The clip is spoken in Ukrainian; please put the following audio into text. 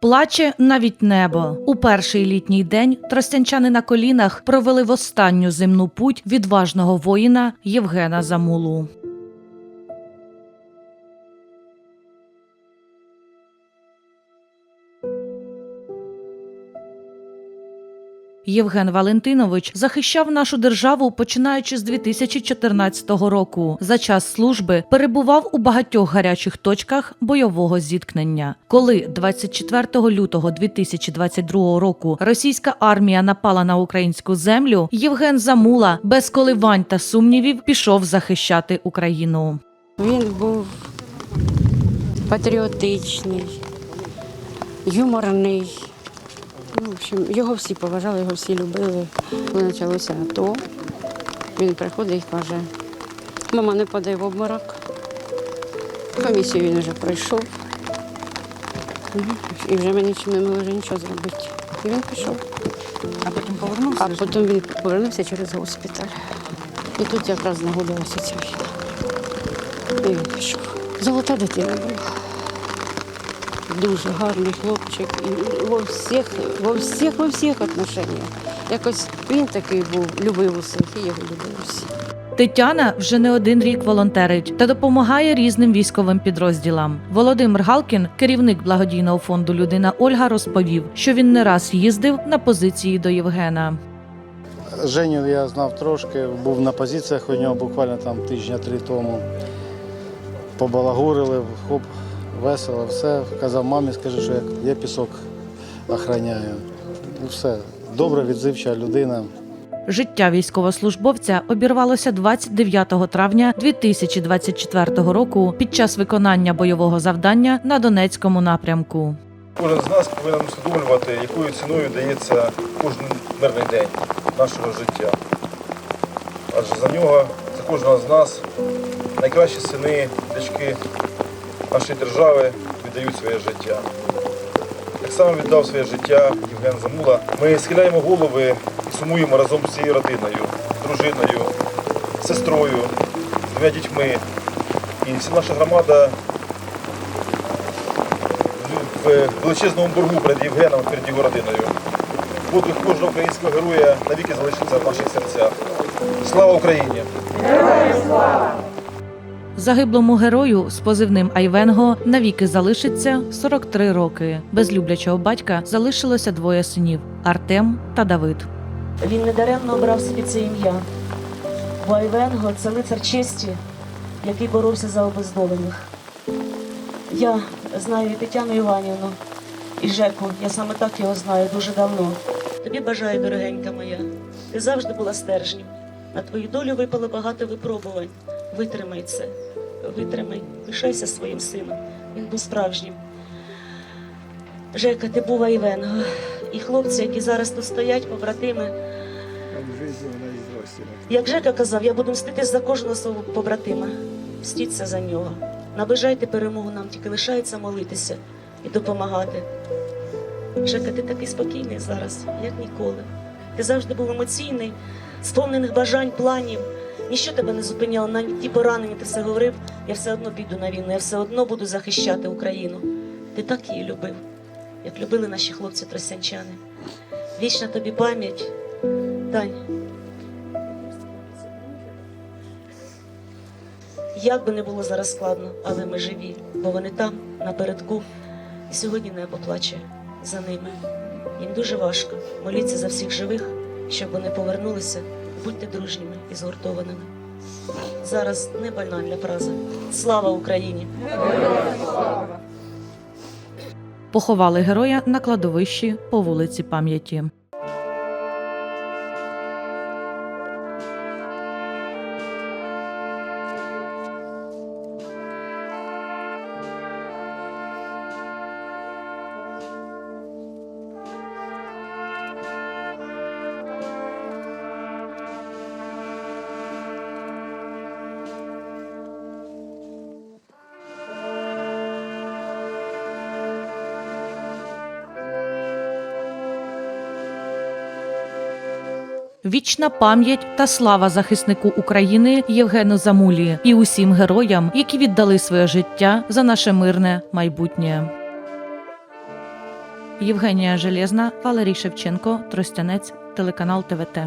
Плаче навіть небо. У перший літній день тростянчани на колінах провели в останню земну путь відважного воїна Євгена Замулу. Євген Валентинович захищав нашу державу починаючи з 2014 року. За час служби перебував у багатьох гарячих точках бойового зіткнення. Коли 24 лютого 2022 року російська армія напала на українську землю, Євген Замула без коливань та сумнівів пішов захищати Україну. Він був патріотичний, юморний. Ну, в общем, його всі поважали, його всі любили. Коли почалося АТО, він приходить і каже, мама не падай в обморок. Комісію він вже пройшов. І вже ми нічим не могли вже нічого зробити. І він пішов. А потім повернувся? А потім він повернувся через госпіталь. І тут якраз нагулялася ця війна. І він пішов. Золота дитина була. Дуже гарний хлопчик. І во всіх, во всіх, во всіх отношеннях. Якось він такий був, любив усіх, і його любив усі. Тетяна вже не один рік волонтерить та допомагає різним військовим підрозділам. Володимир Галкін, керівник благодійного фонду Людина Ольга, розповів, що він не раз їздив на позиції до Євгена. Женю я знав трошки, був на позиціях у нього буквально там тижня три тому. Побалагурили, хоп, весело, все. Казав мамі, скажи, що я, я пісок охороняю. Ну все. Добра, відзивча людина. Життя військовослужбовця обірвалося 29 травня 2024 року під час виконання бойового завдання на Донецькому напрямку. Кожен з нас повинен усвідомлювати, якою ціною дається кожен мирний день нашого життя. Адже за нього, за кожного з нас, найкращі сини, дочки нашої держави віддають своє життя. Так само віддав своє життя Євген Замула. Ми схиляємо голови і сумуємо разом з цією родиною, дружиною, сестрою, з двома дітьми. І вся наша громада в величезному боргу перед Євгеном, перед його родиною. Подвиг кожного українського героя навіки залишиться в наших серцях. Слава Україні! Загиблому герою з позивним Айвенго навіки залишиться 43 роки. Без люблячого батька залишилося двоє синів Артем та Давид. Він недаремно обрав собі це ім'я. Бо Айвенго це лицар честі, який боровся за обездолених. Я знаю і Тетяну Іванівну, і Жеку. Я саме так його знаю дуже давно. Тобі бажаю, дорогенька моя. Ти завжди була стержнем. На твою долю випало багато випробувань. Витримай це, витримай, лишайся своїм сином. Він був справжнім. Жека, ти був Айвенго. І хлопці, які зараз тут стоять, побратими, як Жека казав, я буду мститись за кожного свого побратима. Мстіться за нього. Наближайте перемогу нам, тільки лишається молитися і допомагати. Жека, ти такий спокійний зараз, як ніколи. Ти завжди був емоційний, сповнених бажань, планів. Ніщо тебе не зупиняло, навіть ті поранені, ти все говорив, я все одно піду на війну, я все одно буду захищати Україну. Ти так її любив, як любили наші хлопці тростянчани. Вічна тобі пам'ять, Тань. Як би не було зараз складно, але ми живі, бо вони там, напередку, і сьогодні небо плаче за ними. Їм дуже важко. Моліться за всіх живих, щоб вони повернулися. Будьте дружніми і згуртованими. Зараз не банальна фраза. Слава Україні! Поховали героя на кладовищі по вулиці пам'яті. Вічна пам'ять та слава захиснику України Євгену Замулі і усім героям, які віддали своє життя за наше мирне майбутнє. Євгенія Железна, Валерій Шевченко, Тростянець, телеканал ТВТ.